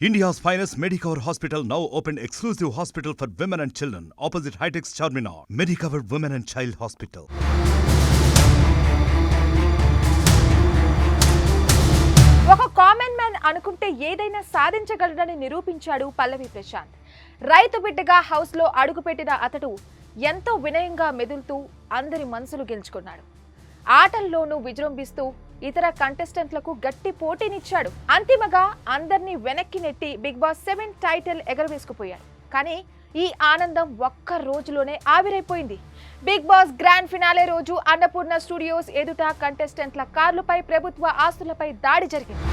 India's finest Medicover hospital now open exclusive hospital for women and children opposite Hitex Charminar Medicover women and child hospital ఒక common man అనుకుంటే ఏదైనా సాధించగలడని నిరూపించాడు పల్లవి ప్రశాంత్ రైతు బిడ్డగా హౌస్లో అడుగుపెట్టిన అతడు ఎంతో వినయంగా మెదులుతూ అందరి మనసులు గెలుచుకున్నాడు ఆటల్లోనూ విజృంభిస్తూ ఇతర కంటెస్టెంట్లకు గట్టి పోటీనిచ్చాడు. అంతిమగా అందర్నీ వెనక్కి నెట్టి బిగ్ బాస్ సెవెన్ టైటిల్ ఎగరవేసుకుపోయాడు. కానీ ఈ ఆనందం ఒక్క రోజులోనే ఆవిరైపోయింది. బిగ్ బాస్ గ్రాండ్ ఫినాలే రోజు అన్నపూర్ణ స్టూడియోస్ ఎదుట కంటెస్టెంట్ల కార్లపై ప్రభుత్వ ఆస్తులపై దాడి జరిగింది.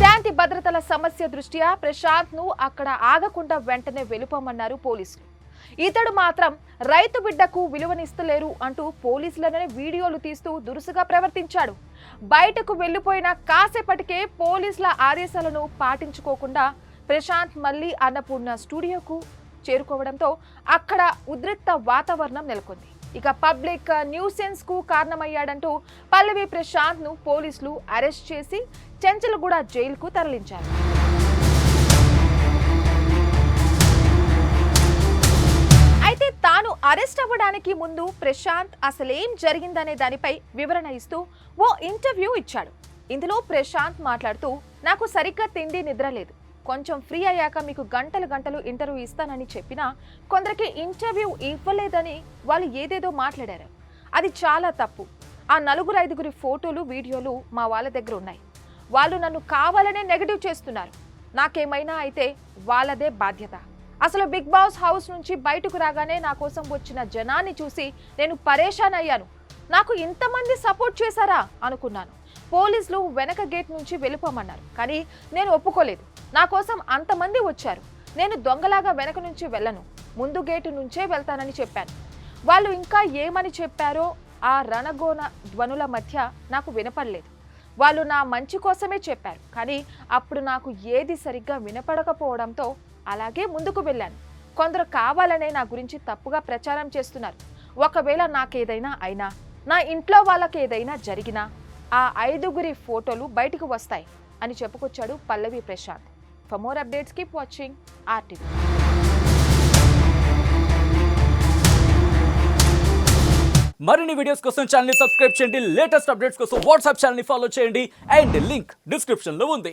శాంతి భద్రతల సమస్య దృష్ట్యా ప్రశాంత్ను అక్కడ ఆగకుండా వెంటనే వెలుపమన్నారు పోలీసులు. ఇతడు మాత్రం రైతు బిడ్డకు విలువనిస్తలేరు అంటూ పోలీసులనే వీడియోలు తీస్తూ దురుసుగా ప్రవర్తించాడు. బయటకు వెళ్ళిపోయిన కాసేపటికే పోలీసుల ఆదేశాలను పాటించుకోకుండా ప్రశాంత్ మళ్ళీ అన్నపూర్ణ స్టూడియోకు చేరుకోవడంతో అక్కడ ఉద్రిక్త వాతావరణం నెలకొంది. ఇక పబ్లిక్ న్యూసెన్స్కు కారణమయ్యాడంటూ పల్లవి ప్రశాంత్ను పోలీసులు అరెస్ట్ చేసి చెంచలగూడ జైలుకు తరలించారు. అరెస్ట్ అవ్వడానికి ముందు ప్రశాంత్ అసలేం జరిగిందనే దానిపై వివరణ ఇస్తూ ఓ ఇంటర్వ్యూ ఇచ్చాడు. ఇందులో ప్రశాంత్ మాట్లాడుతూ నాకు సరిగ్గా తిండి నిద్ర లేదు. కొంచెం ఫ్రీ అయ్యాక మీకు గంటలు గంటలు ఇంటర్వ్యూ ఇస్తానని చెప్పినా కొందరికి ఇంటర్వ్యూ ఇవ్వలేదని వాళ్ళు ఏదేదో మాట్లాడారు. అది చాలా తప్పు. ఆ నలుగురు ఐదుగురి ఫోటోలు వీడియోలు మా వాళ్ళ దగ్గర ఉన్నాయి. వాళ్ళు నన్ను కావాలనే నెగటివ్ చేస్తున్నారు. నాకేమైనా అయితే వాళ్ళదే బాధ్యత. అసలు బిగ్ బాస్ హౌస్ నుంచి బయటకు రాగానే నా కోసం వచ్చిన జనాన్ని చూసి నేను పరేషాన్ అయ్యాను. నాకు ఇంతమంది సపోర్ట్ చేశారా? అనుకున్నాను. పోలీసులు వెనక గేట్ నుంచి వెళ్ళిపోమన్నారు. కానీ నేను ఒప్పుకోలేదు. నా కోసం అంతమంది వచ్చారు. నేను దొంగలాగా వెనక నుంచి వెళ్ళను. ముందు గేటు నుంచే వెళ్తానని చెప్పాను. వాళ్ళు ఇంకా ఏమని చెప్పారో ఆ రణగోన ధ్వనుల మధ్య నాకు వినపడలేదు. వాళ్ళు నా మంచి కోసమే చెప్పారు. కానీ అప్పుడు నాకు ఏది సరిగ్గా వినపడకపోవడంతో అలాగే ముందుకు వెళ్ళాను. కొందరు కావాలనే నా గురించి తప్పుగా ప్రచారం చేస్తున్నారు. ఒకవేళ నాకేదైనా అయినా నా ఇంట్లో వాళ్ళకి ఏదైనా జరిగినా ఆ ఐదుగురి ఫోటోలు బయటకు వస్తాయి అని చెప్పుకొచ్చాడు Pallavi Prashanth. For more updates keep watching RTV మరిన్ని వీడియోస్ కోసం ఛానల్ సబ్స్క్రైబ్ చేయండి. లేటెస్ట్ అప్డేట్స్ కోసం వాట్సాప్ ఛానల్ ఫాలో చేయండి. అండ్ లింక్ డిస్క్రిప్షన్లో ఉంది.